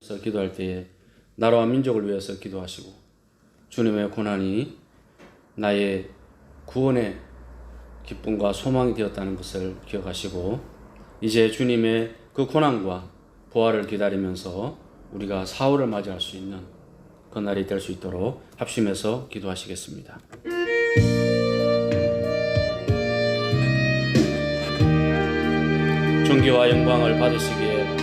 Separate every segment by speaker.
Speaker 1: 그래서 기도할 때에 나라와 민족을 위해서 기도하시고 주님의 고난이 나의 구원의 기쁨과 소망이 되었다는 것을 기억하시고 이제 주님의 그 고난과 부활을 기다리면서 우리가 사후를 맞이할 수 있는 그날이 될 수 있도록 합심해서 기도하시겠습니다. 존귀와 영광을 받으시기에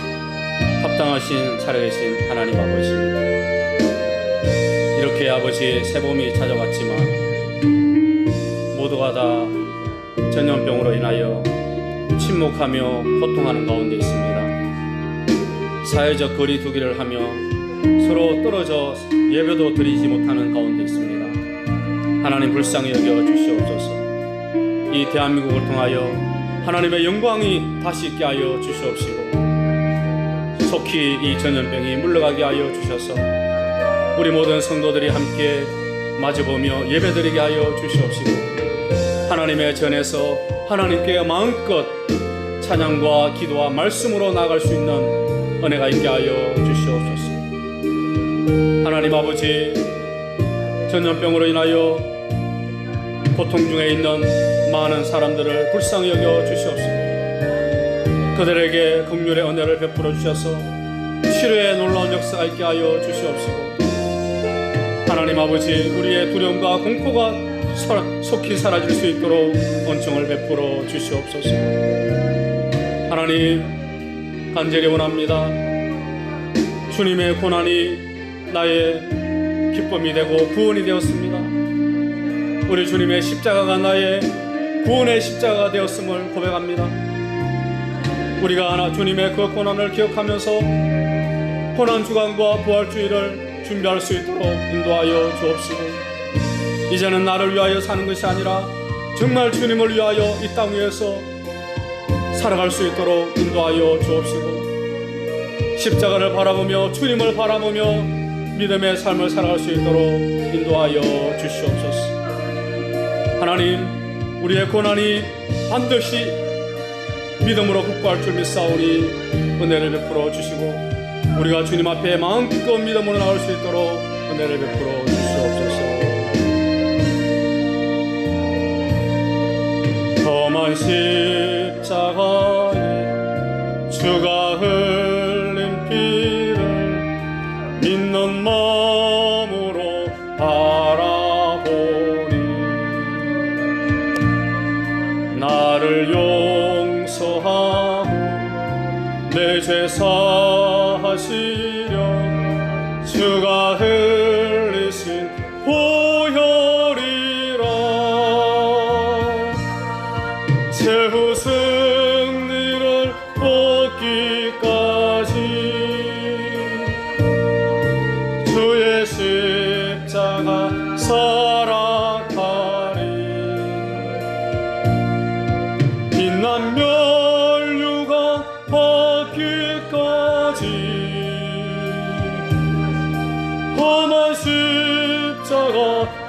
Speaker 1: 합당하신 살아계신 하나님 아버지 이렇게 아버지 새봄이 찾아왔지만 모두가 다 전염병으로 인하여 침묵하며 고통하는 가운데 있습니다. 사회적 거리 두기를 하며 서로 떨어져 예배도 드리지 못하는 가운데 있습니다. 하나님 불쌍히 여겨 주시옵소서. 이 대한민국을 통하여 하나님의 영광이 다시 있게 하여 주시옵시고 속히 이 전염병이 물러가게 하여 주셔서 우리 모든 성도들이 함께 마주보며 예배드리게 하여 주시옵시고 하나님의 전에서 하나님께 마음껏 찬양과 기도와 말씀으로 나갈 수 있는 은혜가 있게 하여 주시옵소서. 하나님 아버지 전염병으로 인하여 고통 중에 있는 많은 사람들을 불쌍히 여겨 주시옵소서. 그들에게 긍휼의 은혜를 베풀어 주셔서 치료의 놀라운 역사가 있게 하여 주시옵시고 하나님 아버지 우리의 두려움과 공포가 사- 속히 사라질 수 있도록 은총을 베풀어 주시옵소서. 하나님 간절히 원합니다. 주님의 고난이 나의 기쁨이 되고 구원이 되었습니다. 우리 주님의 십자가가 나의 구원의 십자가가 되었음을 고백합니다. 우리가 하나 주님의 그 고난을 기억하면서 고난 주간과 부활주의를 준비할 수 있도록 인도하여 주옵시고 이제는 나를 위하여 사는 것이 아니라 정말 주님을 위하여 이 땅 위에서 살아갈 수 있도록 인도하여 주옵시고 십자가를 바라보며 주님을 바라보며 믿음의 삶을 살아갈 수 있도록 인도하여 주시옵소서. 하나님, 우리의 고난이 반드시 믿음으로 극복할 줄 믿사오니 은혜를 베풀어 주시고 우리가 주님 앞에 마음껏 믿음으로 나올 수 있도록 은혜를 베풀어 주시옵소서. 험한 십 십자가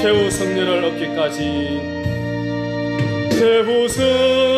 Speaker 1: 최후 승리를 얻기까지. 최후 승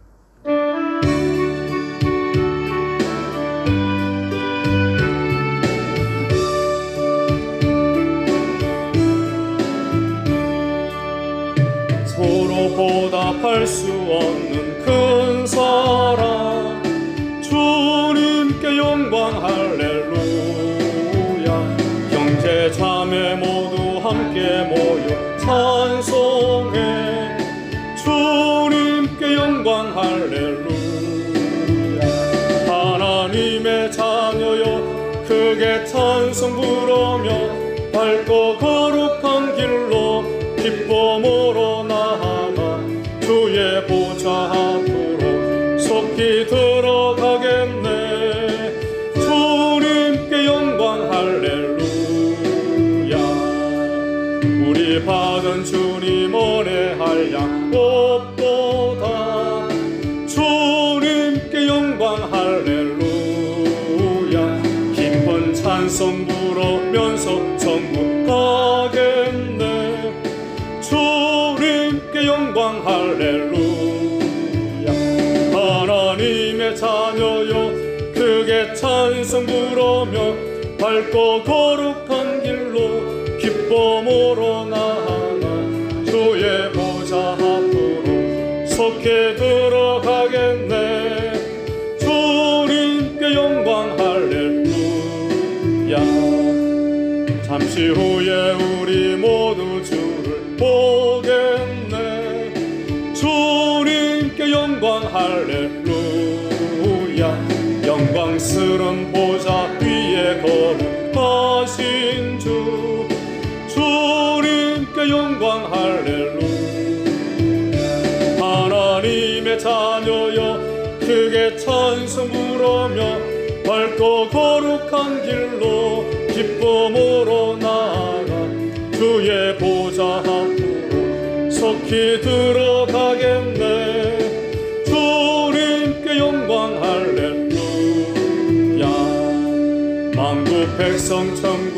Speaker 1: 보답할 수 없는 큰 사랑. 주님께 영광 할렐루야. 형제 자매 모두 함께 모여 찬송 부르면서 천국 가겠네. 주님께 영광 할렐루야. 하나님의 자녀여 크게 찬송 부르며 밝고 거룩한 길로 기쁨으로 자녀여 크게 찬송 부르며 밝고 거룩한 길로 기쁨으로 나아가 주의 보좌 앞으로 속히 들어가겠네. 주님께 영광 할렐루야. 만국 백성 천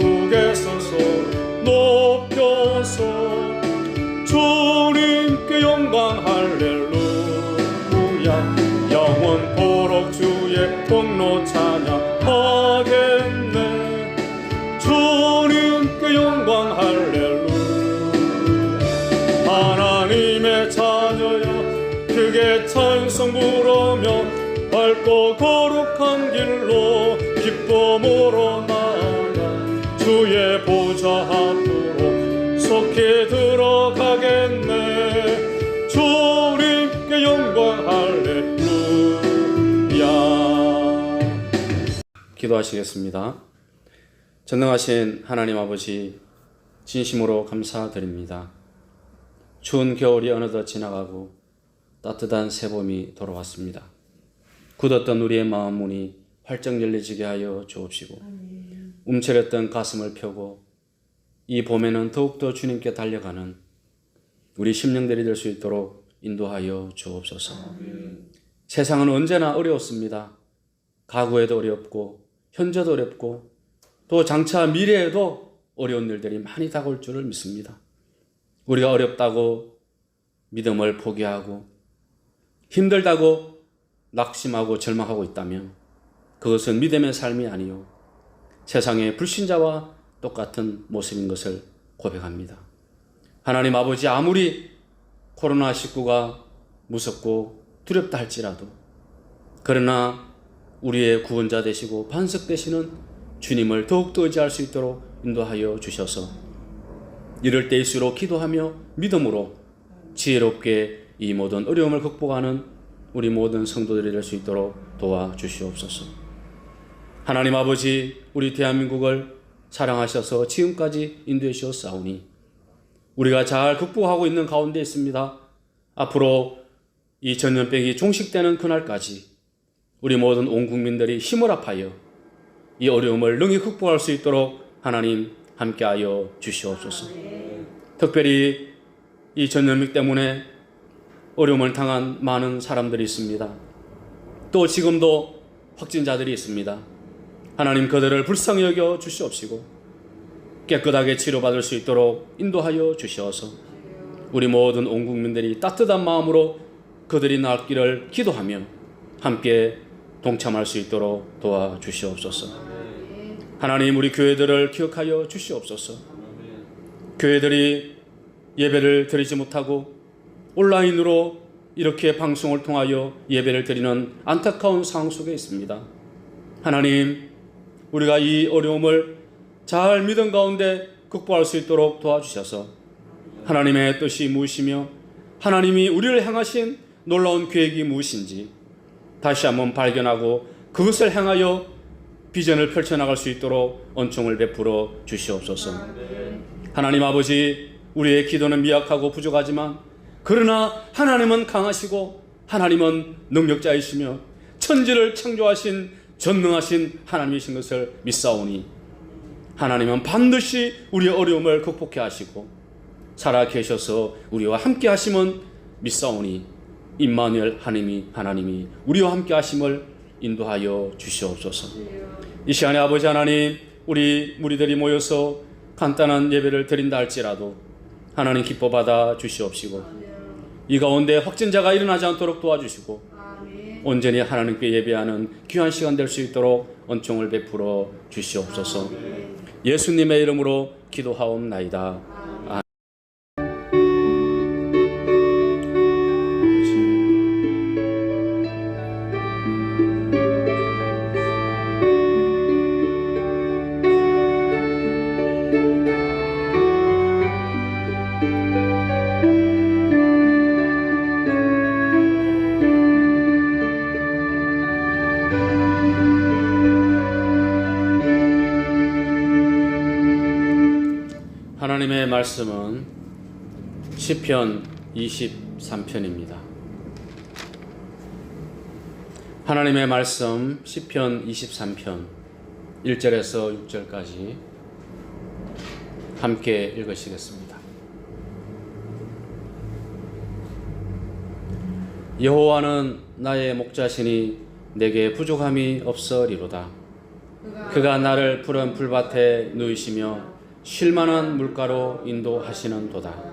Speaker 1: 속히 들어가겠네 주님께 영광 할렐루야 기도하시겠습니다. 전능하신 하나님 아버지 진심으로 감사드립니다. 추운 겨울이 어느덧 지나가고 따뜻한 새봄이 돌아왔습니다. 굳었던 우리의 마음 문이 활짝 열려지게 하여 주옵시고 움츠렸던 가슴을 펴고 이 봄에는 더욱더 주님께 달려가는 우리 심령들이 될 수 있도록 인도하여 주옵소서. 세상은 언제나 어려웠습니다. 과거에도 어렵고 현재도 어렵고 또 장차 미래에도 어려운 일들이 많이 다가올 줄을 믿습니다. 우리가 어렵다고 믿음을 포기하고 힘들다고 낙심하고 절망하고 있다면 그것은 믿음의 삶이 아니요 세상의 불신자와 똑같은 모습인 것을 고백합니다. 하나님 아버지 아무리 코로나19가 무섭고 두렵다 할지라도 그러나 우리의 구원자 되시고 반석 되시는 주님을 더욱더 의지할 수 있도록 인도하여 주셔서 이럴 때일수록 기도하며 믿음으로 지혜롭게 이 모든 어려움을 극복하는 우리 모든 성도들이 될 수 있도록 도와주시옵소서. 하나님 아버지, 우리 대한민국을 사랑하셔서 지금까지 인도해 주셨사오니 우리가 잘 극복하고 있는 가운데 있습니다. 앞으로 이 전염병이 종식되는 그날까지 우리 모든 온 국민들이 힘을 합하여 이 어려움을 능히 극복할 수 있도록 하나님 함께하여 주시옵소서. 특별히 이 전염병 때문에 어려움을 당한 많은 사람들이 있습니다. 또 지금도 확진자들이 있습니다. 하나님 그들을 불쌍히 여겨 주시옵시고 깨끗하게 치료받을 수 있도록 인도하여 주시어서 우리 모든 온 국민들이 따뜻한 마음으로 그들이 낫기를 기도하며 함께 동참할 수 있도록 도와주시옵소서. 하나님 우리 교회들을 기억하여 주시옵소서. 교회들이 예배를 드리지 못하고 온라인으로 이렇게 방송을 통하여 예배를 드리는 안타까운 상황 속에 있습니다. 하나님, 우리가 이 어려움을 잘 믿음 가운데 극복할 수 있도록 도와주셔서 하나님의 뜻이 무엇이며 하나님이 우리를 향하신 놀라운 계획이 무엇인지 다시 한번 발견하고 그것을 향하여 비전을 펼쳐나갈 수 있도록恩총을 베풀어 주시옵소서. 하나님 아버지, 우리의 기도는 미약하고 부족하지만 그러나 하나님은 강하시고 하나님은 능력자이시며 천지를 창조하신 전능하신 하나님이신 것을 믿사오니 하나님은 반드시 우리의 어려움을 극복해 하시고 살아 계셔서 우리와 함께 하심은 믿사오니 임마누엘 하나님이 하나님이 우리와 함께 하심을 인도하여 주시옵소서. 이 시간에 아버지 하나님 우리 무리들이 모여서 간단한 예배를 드린다 할지라도 하나님 기뻐 받아 주시옵시고 이 가운데 확진자가 일어나지 않도록 도와주시고 온전히 하나님께 예배하는 귀한 시간 될 수 있도록恩총을 베풀어 주시옵소서. 예수님의 이름으로 기도하옵나이다. 시편 23편입니다. 하나님의 말씀 시편 23편 1절에서 6절까지 함께 읽으시겠습니다. 여호와는 나의 목자시니 내게 부족함이 없으리로다. 그가 나를 푸른 풀밭에 누이시며 쉴만한 물가로 인도하시는도다.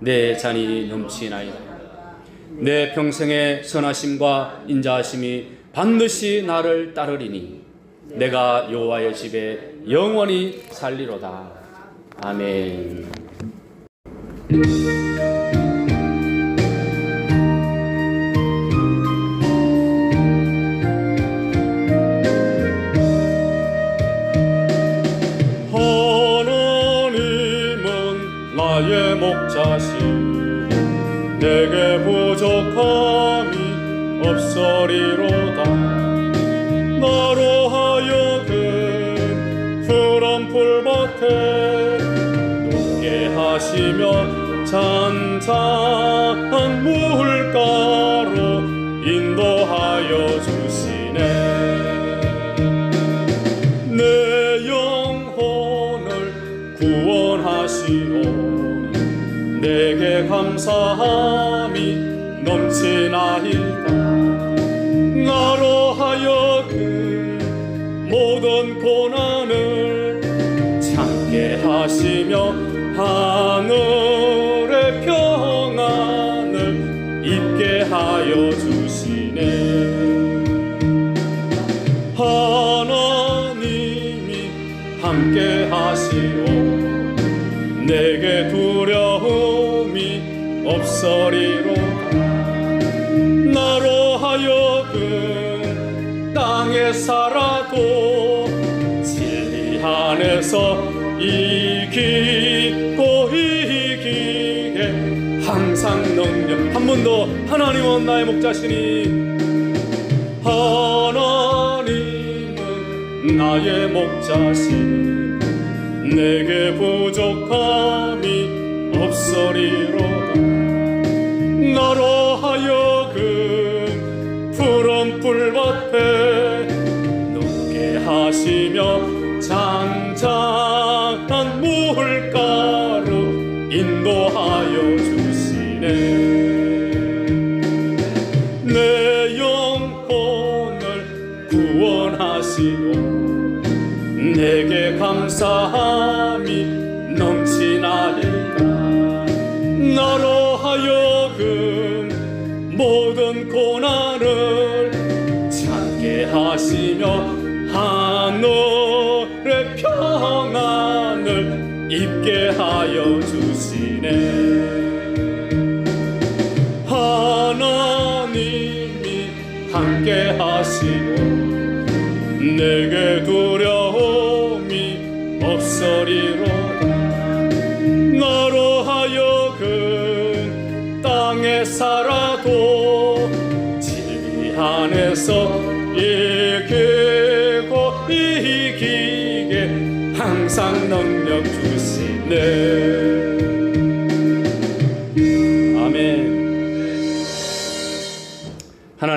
Speaker 1: 내 잔이 넘치나이다. 내 평생의 선하심과 인자하심이 반드시 나를 따르리니 내가 여호와의 집에 영원히 살리로다. 아멘. 나의 목자시니 내게 부족함이 없으리로다. 나로 하여금 푸른 풀밭에 눕게 하시며 잔잔 감사함이 넘치나이다. 나로 하여금 모든 고난을 참게 하시며 하늘의 평안을 입게 하여 주시네. 하나님이 함께 하시오. 내게 두려움 없으리로다 나로 하여금 땅에 살아도 진리 안에서 이기고 이기게. 항상 능력. 한 번 더. 하나님은 나의 목자시니. 하나님은 나의 목자시니 내게 부족함이 없으리로다 나로 풀밭에 눕게 하시며 장장한 물가로 인도하여 주시네. 내 영혼을 구원하시오 내게 감사함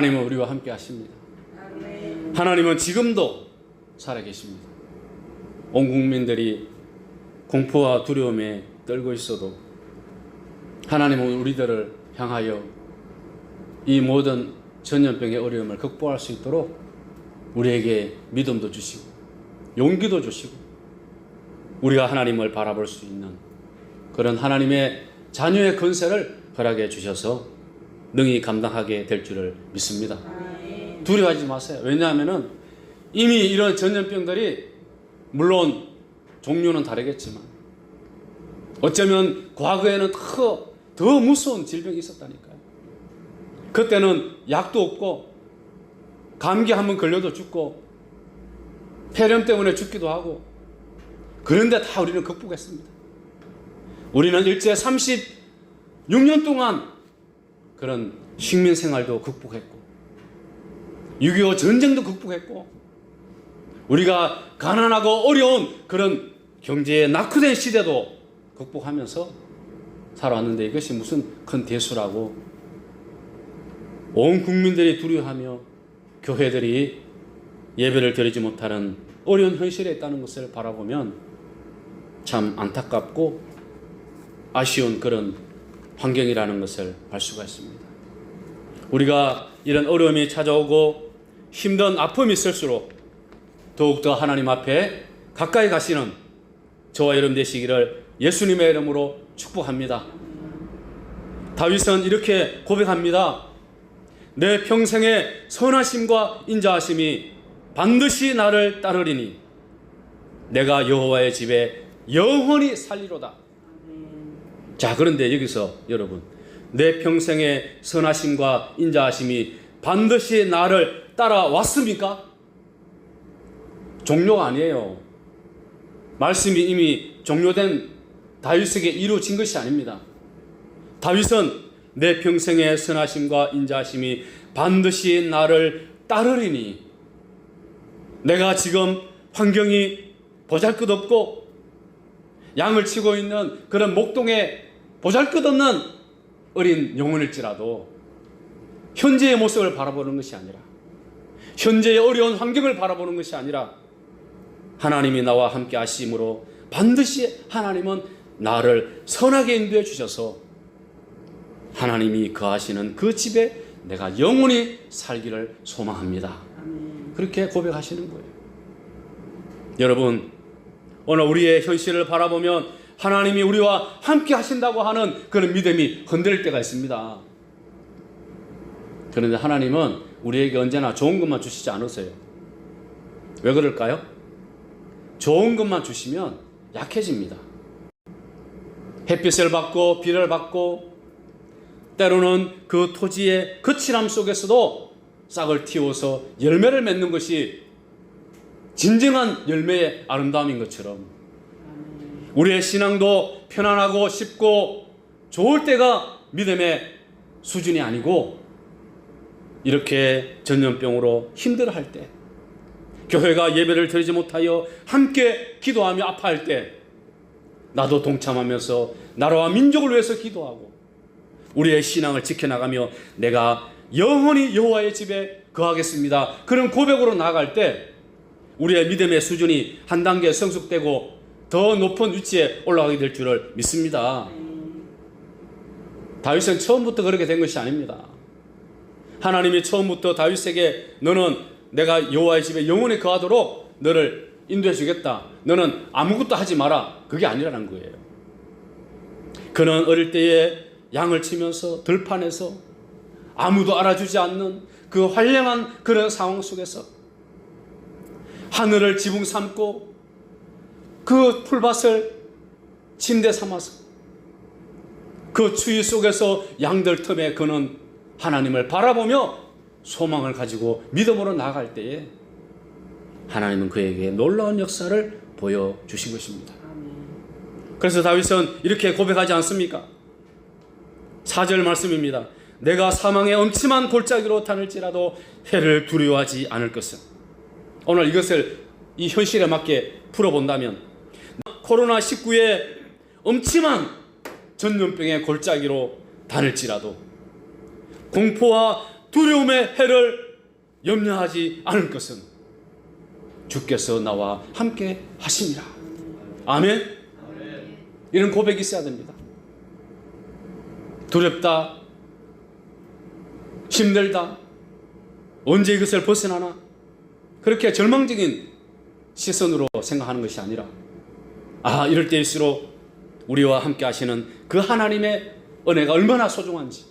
Speaker 1: 하나님은 우리와 함께 하십니다 하나님은 지금도 살아계십니다. 온 국민들이 공포와 두려움에 떨고 있어도 하나님은 우리들을 향하여 이 모든 전염병의 어려움을 극복할 수 있도록 우리에게 믿음도 주시고 용기도 주시고 우리가 하나님을 바라볼 수 있는 그런 하나님의 자녀의 권세를 허락해 주셔서 능히 감당하게 될 줄을 믿습니다. 두려워하지 마세요. 왜냐하면은 이미 이런 전염병들이 물론 종류는 다르겠지만 어쩌면 과거에는 더, 더 무서운 질병이 있었다니까요. 그때는 약도 없고 감기 한번 걸려도 죽고 폐렴 때문에 죽기도 하고 그런데 다 우리는 극복했습니다. 우리는 일제 36년 동안 그런 식민 생활도 극복했고 6.25 전쟁도 극복했고 우리가 가난하고 어려운 그런 경제에 낙후된 시대도 극복하면서 살아왔는데 이것이 무슨 큰 대수라고 온 국민들이 두려워하며 교회들이 예배를 드리지 못하는 어려운 현실에 있다는 것을 바라보면 참 안타깝고 아쉬운 그런 환경이라는 것을 알 수가 있습니다. 우리가 이런 어려움이 찾아오고 힘든 아픔이 있을수록 더욱더 하나님 앞에 가까이 가시는 저와 여러분 되시기를 예수님의 이름으로 축복합니다. 다윗은 이렇게 고백합니다. 내 평생의 선하심과 인자하심이 반드시 나를 따르리니 내가 여호와의 집에 영원히 살리로다. 자, 그런데 여기서 여러분, 내 평생의 선하심과 인자하심이 반드시 나를 따라왔습니까? 종료가 아니에요. 말씀이 이미 종료된 다윗에게 이루어진 것이 아닙니다. 다윗은 내 평생의 선하심과 인자하심이 반드시 나를 따르리니 내가 지금 환경이 보잘것없고 양을 치고 있는 그런 목동에 보잘것없는 어린 영혼일지라도 현재의 모습을 바라보는 것이 아니라 현재의 어려운 환경을 바라보는 것이 아니라 하나님이 나와 함께 하심으로 반드시 하나님은 나를 선하게 인도해 주셔서 하나님이 거하시는 그 집에 내가 영원히 살기를 소망합니다. 그렇게 고백하시는 거예요. 여러분, 오늘 우리의 현실을 바라보면 하나님이 우리와 함께 하신다고 하는 그런 믿음이 흔들릴 때가 있습니다. 그런데 하나님은 우리에게 언제나 좋은 것만 주시지 않으세요. 왜 그럴까요? 좋은 것만 주시면 약해집니다. 햇빛을 받고 비를 받고 때로는 그 토지의 거칠함 속에서도 싹을 틔워서 열매를 맺는 것이 진정한 열매의 아름다움인 것처럼 우리의 신앙도 편안하고 쉽고 좋을 때가 믿음의 수준이 아니고 이렇게 전염병으로 힘들어할 때 교회가 예배를 드리지 못하여 함께 기도하며 아파할 때 나도 동참하면서 나라와 민족을 위해서 기도하고 우리의 신앙을 지켜나가며 내가 영원히 여호와의 집에 거하겠습니다. 그런 고백으로 나아갈 때 우리의 믿음의 수준이 한 단계 성숙되고 더 높은 위치에 올라가게 될 줄을 믿습니다. 다윗은 처음부터 그렇게 된 것이 아닙니다. 하나님이 처음부터 다윗에게 너는 내가 여호와의 집에 영원히 거하도록 너를 인도해 주겠다. 너는 아무것도 하지 마라. 그게 아니라는 거예요. 그는 어릴 때에 양을 치면서 들판에서 아무도 알아주지 않는 그 활량한 그런 상황 속에서 하늘을 지붕 삼고 그 풀밭을 침대 삼아서 그 추위 속에서 양들 틈에 그는 하나님을 바라보며 소망을 가지고 믿음으로 나아갈 때에 하나님은 그에게 놀라운 역사를 보여주신 것입니다. 그래서 다윗은 이렇게 고백하지 않습니까? 4절 말씀입니다. 내가 사망의 엄침한 골짜기로 다닐지라도 해를 두려워하지 않을 것은 오늘 이것을 이 현실에 맞게 풀어본다면 코로나19의 엄침한 전염병의 골짜기로 다닐지라도 공포와 두려움의 해를 염려하지 않을 것은 주께서 나와 함께 하심이라. 아멘. 이런 고백이 있어야 됩니다. 두렵다. 힘들다. 언제 이것을 벗어나나? 그렇게 절망적인 시선으로 생각하는 것이 아니라 아, 이럴 때일수록 우리와 함께 하시는 그 하나님의 은혜가 얼마나 소중한지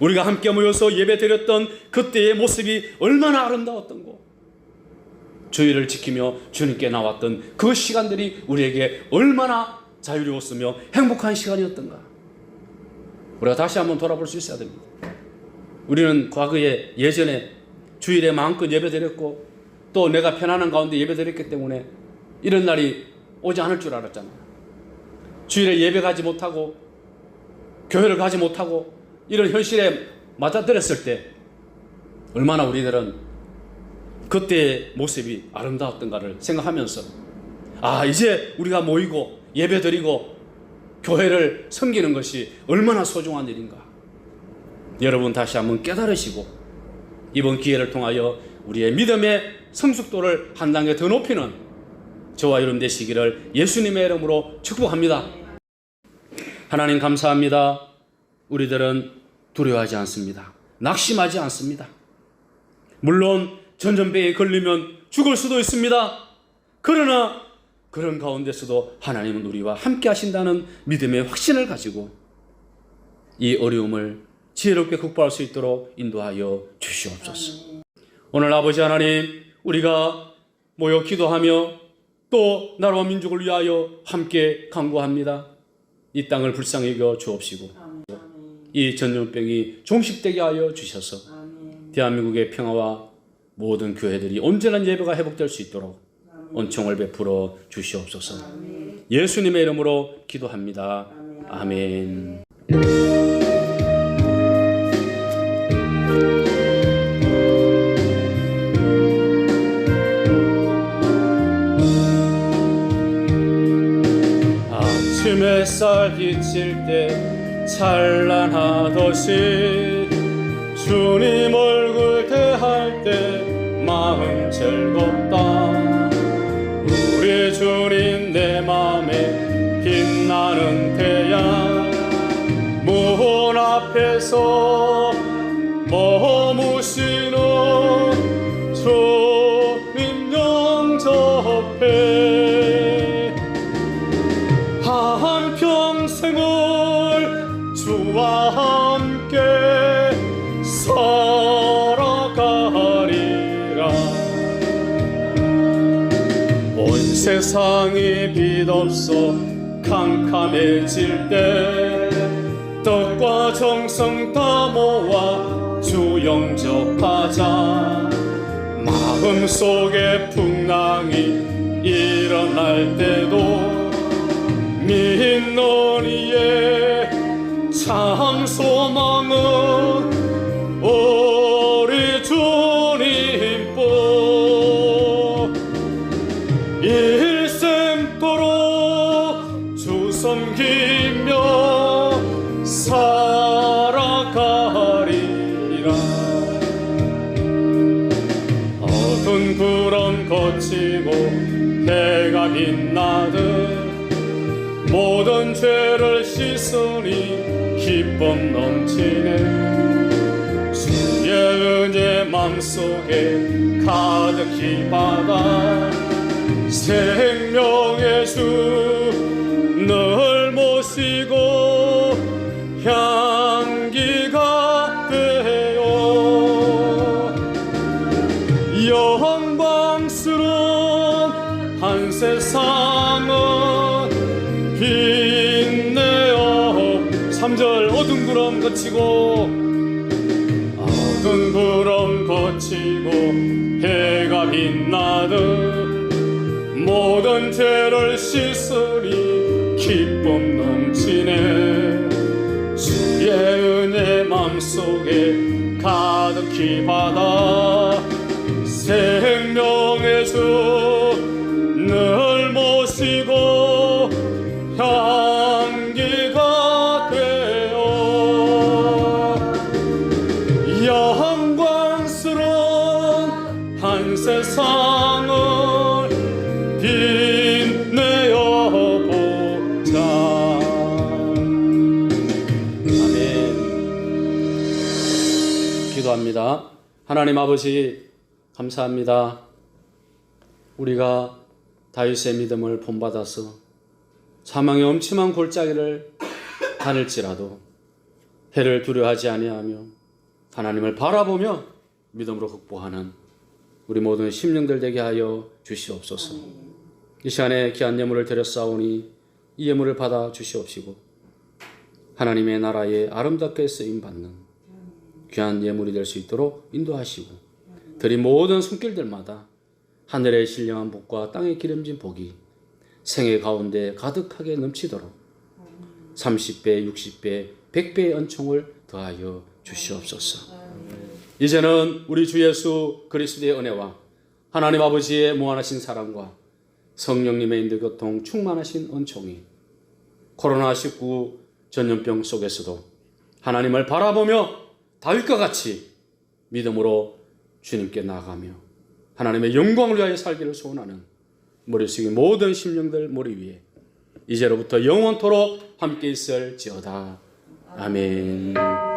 Speaker 1: 우리가 함께 모여서 예배 드렸던 그때의 모습이 얼마나 아름다웠던고 주의를 지키며 주님께 나왔던 그 시간들이 우리에게 얼마나 자유로웠으며 행복한 시간이었던가. 우리가 다시 한번 돌아볼 수 있어야 됩니다. 우리는 과거에 예전에 주일에 마음껏 예배 드렸고 또 내가 편안한 가운데 예배 드렸기 때문에 이런 날이 오지 않을 줄 알았잖아요. 주일에 예배 가지 못하고 교회를 가지 못하고 이런 현실에 맞아들였을 때 얼마나 우리들은 그때의 모습이 아름다웠던가를 생각하면서 아 이제 우리가 모이고 예배 드리고 교회를 섬기는 것이 얼마나 소중한 일인가. 여러분 다시 한번 깨달으시고 이번 기회를 통하여 우리의 믿음의 성숙도를 한 단계 더 높이는 저와 여러분 되시기를 예수님의 이름으로 축복합니다 하나님 감사합니다 우리들은 두려워하지 않습니다. 낙심하지 않습니다. 물론 전염병에 걸리면 죽을 수도 있습니다. 그러나 그런 가운데서도 하나님은 우리와 함께 하신다는 믿음의 확신을 가지고 이 어려움을 지혜롭게 극복할 수 있도록 인도하여 주시옵소서. 오늘 아버지 하나님, 우리가 모여 기도하며 또 나라와 민족을 위하여 함께 강구합니다. 이 땅을 불쌍히 여겨 주옵시고 이 전염병이 종식되게 하여 주셔서 대한민국의 평화와 모든 교회들이 온전한 예배가 회복될 수 있도록 은총을 베풀어 주시옵소서. 예수님의 이름으로 기도합니다. 아멘. 햇살 비칠 때 찬란하듯이 주님 얼 없어 캄캄해질 때 떡과 정성 다 모아 주 영접하자. 마음속에 풍랑이 일어날 때도 믿노니에 참 소망은 가득히 받아 생명의 주 기도합니다 하나님 아버지 감사합니다 우리가 다윗의 믿음을 본받아서 사망의 엄침한 골짜기를 다닐지라도 해를 두려워하지 아니하며 하나님을 바라보며 믿음으로 극복하는 우리 모든 심령들 되게 하여 주시옵소서. 이 시간에 귀한 예물을 드렸사오니 이 예물을 받아 주시옵시고 하나님의 나라에 아름답게 쓰임 받는 귀한 예물이 될 수 있도록 인도하시고 드린 모든 손길들마다 하늘의 신령한 복과 땅의 기름진 복이 생애 가운데 가득하게 넘치도록 30배, 60배, 100배의恩총을 더하여 주시옵소서. 이제는 우리 주 예수 그리스도의 은혜와 하나님 아버지의 무한하신 사랑과 성령님의 인도교통 충만하신 은총이 코로나19 전염병 속에서도 하나님을 바라보며 다윗과 같이 믿음으로 주님께 나아가며 하나님의 영광을 위하여 살기를 소원하는 머리 숙이 모든 심령들 머리 위에 이제로부터 영원토록 함께 있을지어다. 아멘.